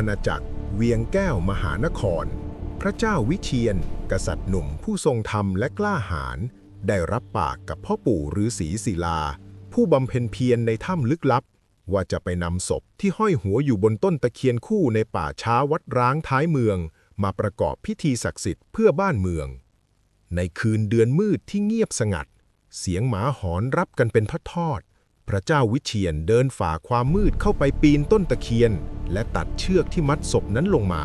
อาณาจักร เวียงแก้วมหานคร พระเจ้าวิเชียน กษัตริย์หนุ่มผู้ทรงธรรมและกล้าหาญได้รับปากกับพ่อปู่ฤาษีศิลา ผู้บำเพ็ญเพียรในถ้ำลึกลับ ว่าจะไปนำศพที่ห้อยหัวอยู่บนต้นตะเคียนคู่ในป่าช้าวัดร้างท้ายเมือง มาประกอบพิธีศักดิ์สิทธิ์เพื่อบ้านเมือง ในคืนเดือนมืดที่เงียบสงัด เสียงหมาหอนรับกันเป็นทอด พระเจ้าวิเชียนเดินฝ่าความมืดเข้าไปปีนต้นตะเคียน และตัดเชือกที่มัดศพนั้นลงมา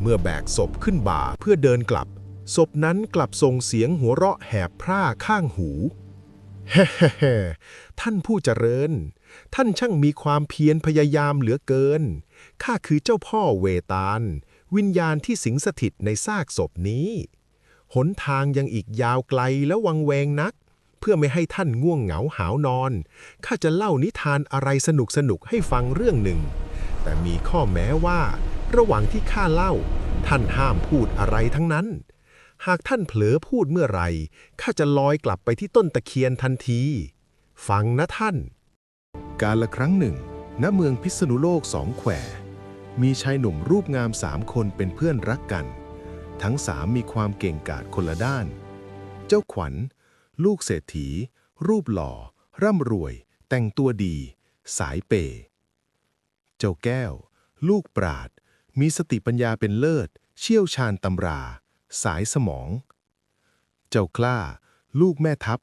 เมื่อแบกศพขึ้นบ่าเพื่อเดินกลับ ศพนั้นกลับส่งเสียงหัวเราะแหบพร่าข้างหูแฮ่ๆท่านผู้เจริญ ท่านช่างมีความเพียรพยายามเหลือเกิน ข้าคือเจ้าพ่อเวตาล วิญญาณที่สิงสถิตในซากศพนี้ หนทางยังอีกยาวไกลและวังเวงนัก เพื่อไม่ให้ท่านง่วงเหงาหาวนอน ข้าจะเล่านิทานอะไรสนุกสนุกให้ฟังเรื่องหนึ่ง แต่มีข้อแม้ว่า ระหว่างที่ข้าเล่า ท่านห้ามพูดอะไรทั้งนั้น หากท่านเผลอพูดเมื่อไหรข้าจะลอยกลับไปที่ต้นตะเคียนทันที ฟังนะท่าน การละครั้งหนึ่ง ณ เมืองพิษณุโลกสองแขว มีชายหนุ่มรูปงามสามคนเป็นเพื่อนรักกัน ทั้งสามมีความเก่งกาจคนละด้าน เจ้าขวัญ ลูกเศรษฐี รูปหล่อ ร่ำรวย แต่งตัวดี สายเปย์เจ้าแก้ว ลูกปราด มีสติปัญญาเป็นเลิศ เชี่ยวชาญตำรา สายสมอง เจ้ากล้า ลูกแม่ทัพ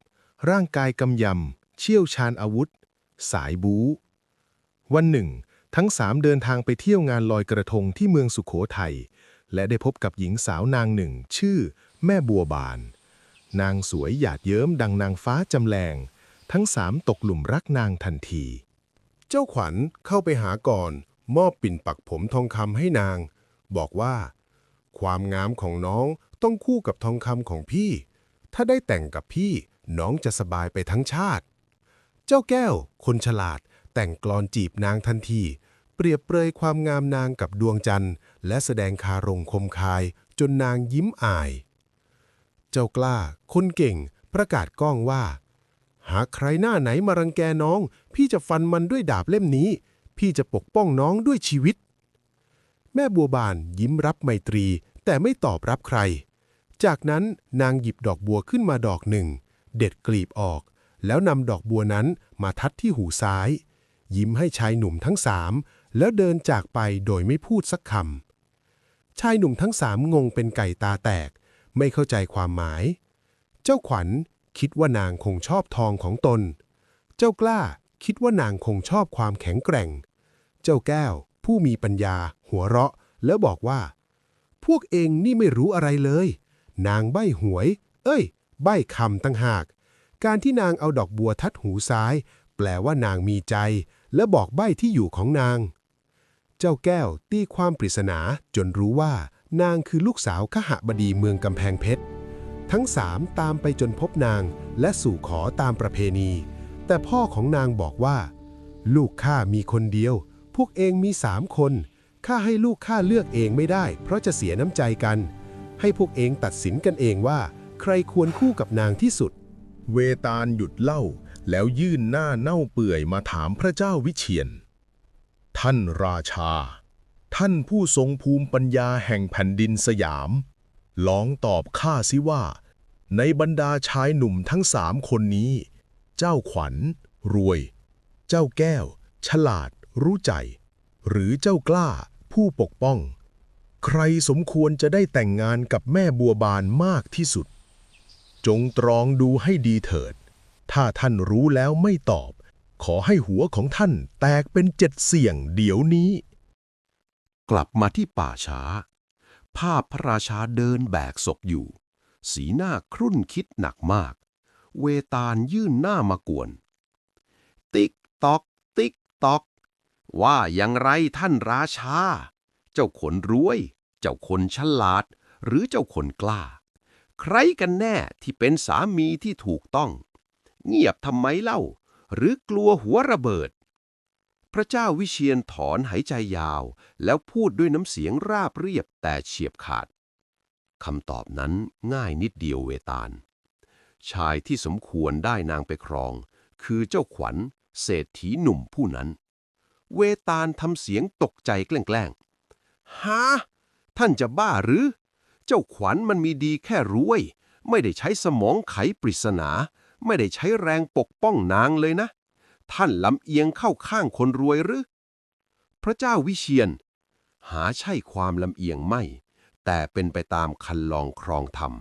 ร่างกายกำยำ เชี่ยวชาญอาวุธ สายบู๊ วันหนึ่ง ทั้งสามเดินทางไปเที่ยวงานลอยกระทงที่เมืองสุขโขทัยและได้พบกับหญิงสาวนางหนึ่ง ชื่อ แม่บัวบาน นางสวยหยาดเยิ้มดังนางฟ้าจำแรง ทั้งสามตกหลุมรักนางทันที เจ้าขวัญเข้าไปหาก่อน มอบปิ่นปักผมทองคำให้นาง บอกว่า ความงามของน้องต้องคู่กับทองคำของพี่ ถ้าได้แต่งกับพี่น้องจะสบายไปทั้งชาติ เจ้าแก้ว คนฉลาด แต่งกลอนจีบนางทันที เปรียบเปรยความงามนางกับดวงจันทร์ และแสดงคารมคมคายจนนางยิ้มอาย เจ้ากล้า คนเก่ง ประกาศก้องว่า หากใครหน้าไหนมารังแกน้อง พี่จะฟันมันด้วยดาบเล่มนี้ พี่จะปกป้องน้องด้วยชีวิต แม่บัวบานยิ้มรับไมตรี แต่ไม่ตอบรับใคร จากนั้นนางหยิบดอกบัวขึ้นมาดอกหนึ่ง เด็ดกลีบออก แล้วนำดอกบัวนั้นมาทัดที่หูซ้าย ยิ้มให้ชายหนุ่มทั้งสามแล้วเดินจากไปโดยไม่พูดสักคำชายหนุ่มทั้งสามงงเป็นไก่ตาแตก ไม่เข้าใจความหมาย เจ้าขวัญคิดว่านางคงชอบทองของตน เจ้ากล้าคิดว่านางคงชอบความแข็งแกร่ง เจ้าแก้ว ผู้มีปัญญา หัวเราะ แล้วบอกว่า พวกเองนี่ไม่รู้อะไรเลย นางใบ้หวย เอ้ย ใบ้คำตั้งหาก การที่นางเอาดอกบัวทัดหูซ้าย แปลว่านางมีใจ และบอกใบ้ที่อยู่ของนาง เจ้าแก้วตีความปริศนาจนรู้ว่า นางคือลูกสาวขหบดีเมืองกำแพงเพชร ทั้งสามตามไปจนพบนางและสู่ขอตามประเพณี แต่พ่อของนางบอกว่า ลูกข้ามีคนเดียว พวกเองมีสามคนข้าให้ลูกข้าเลือกเองไม่ได้ เพราะจะเสียน้ำใจกัน ให้พวกเองตัดสินกันเองว่า ใครควรคู่กับนางที่สุด เวตาลหยุดเล่า แล้วยื่นหน้าเน่าเปื่อยมาถามพระเจ้าวิเชียน ท่านราชา ท่านผู้ทรงภูมิปัญญาแห่งแผ่นดินสยาม ลองตอบข้าสิว่า ในบรรดาชายหนุ่มทั้งสามคนนี้ เจ้าขวัญ รวย เจ้าแก้ว ฉลาด รู้ใจ หรือเจ้ากล้า ผู้ปกป้อง ใครสมควรจะได้แต่งงานกับแม่บัวบานมากที่สุด จงตรองดูให้ดีเถิด ถ้าท่านรู้แล้วไม่ตอบ ขอให้หัวของท่านแตกเป็นเจ็ดเสี่ยงเดี๋ยวนี้ กลับมาที่ป่าช้า ภาพพระราชาเดินแบกศพอยู่ สีหน้าครุ่นคิดหนักมาก เวตาลยื่นหน้ามากวน ติ๊กตอก ติ๊กตอก ว่าอย่างไรท่านราชา เจ้าคนรวย เจ้าคนฉลาด หรือเจ้าคนกล้า ใครกันแน่ที่เป็นสามีที่ถูกต้อง เงียบทำไมเล่า หรือกลัวหัวระเบิด พระเจ้าวิเชียนถอนหายใจยาว แล้วพูดด้วยน้ำเสียงราบเรียบแต่เฉียบขาดคำตอบนั้นง่ายนิดเดียวเวตาล ชายที่สมควรได้นางไปครอง คือเจ้าขวัญ เศรษฐีหนุ่มผู้นั้น เวตาลทำเสียงตกใจแกล้งฮะท่านจะบ้าหรือ เจ้าขวัญมันมีดีแค่รวย ไม่ได้ใช้สมองไขปริศนา ไม่ได้ใช้แรงปกป้องนางเลยนะ ท่านลำเอียงเข้าข้างคนรวยหรือ พระเจ้าวิเชียน หาใช่ความลำเอียงไม่ แต่เป็นไปตามคันลองครองธรรม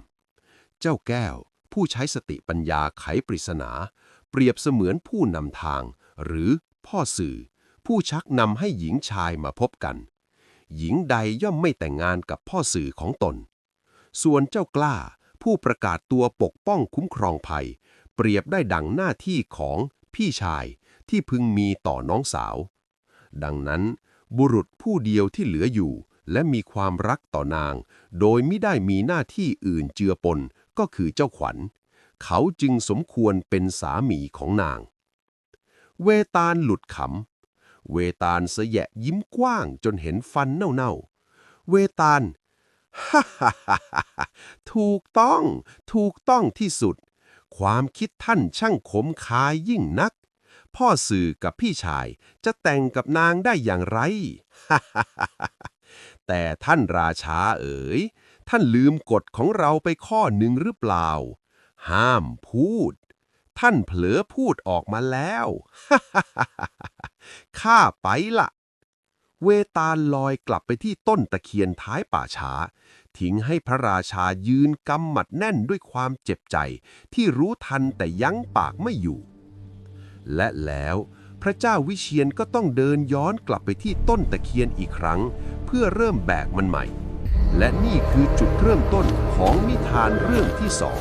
เจ้าแก้วผู้ใช้สติปัญญาไขปริศนา เปรียบเสมือนผู้นำทาง หรือพ่อสื่อ ผู้ชักนำให้หญิงชายมาพบกัน หญิงใดย่อมไม่แต่งงานกับพ่อสื่อของตน ส่วนเจ้ากล้าผู้ประกาศตัวปกป้องคุ้มครองภัย เปรียบได้ดังหน้าที่ของ พี่ชายที่พึงมีต่อน้องสาว ดังนั้น บุรุษผู้เดียวที่เหลืออยู่ และมีความรักต่อนาง โดยไม่ได้มีหน้าที่อื่นเจือปนก็คือเจ้าขวัญ เขาจึงสมควรเป็นสามีของนาง เวตาลหลุดขำ เวตาลเสยะยิ้มกว้างจนเห็นฟันเน่าๆ เวตาล ฮ่าฮ่าฮ่าฮ่าถูกต้อง ถูกต้องที่สุด ความคิดท่านช่างขมคายยิ่งนัก พ่อสื่อกับพี่ชายจะแต่งกับนางได้อย่างไร แต่ท่านราชาเอ๋ย ท่านลืมกฎของเราไปข้อหนึ่งหรือเปล่า ห้ามพูด ท่านเผลอพูดออกมาแล้ว ข้าไปละ เวตาลลอยกลับไปที่ต้นตะเคียนท้ายป่าช้า ทิ้งให้พระราชายืนกำหมัดแน่นด้วยความเจ็บใจ ที่รู้ทันแต่ยั้งปากไม่อยู่ และแล้วพระเจ้าวิเชียนก็ต้องเดินย้อนกลับไปที่ต้นตะเคียนอีกครั้ง เพื่อเริ่มแบกมันใหม่ และนี่คือจุดเริ่มต้นของนิทานเรื่องที่สอง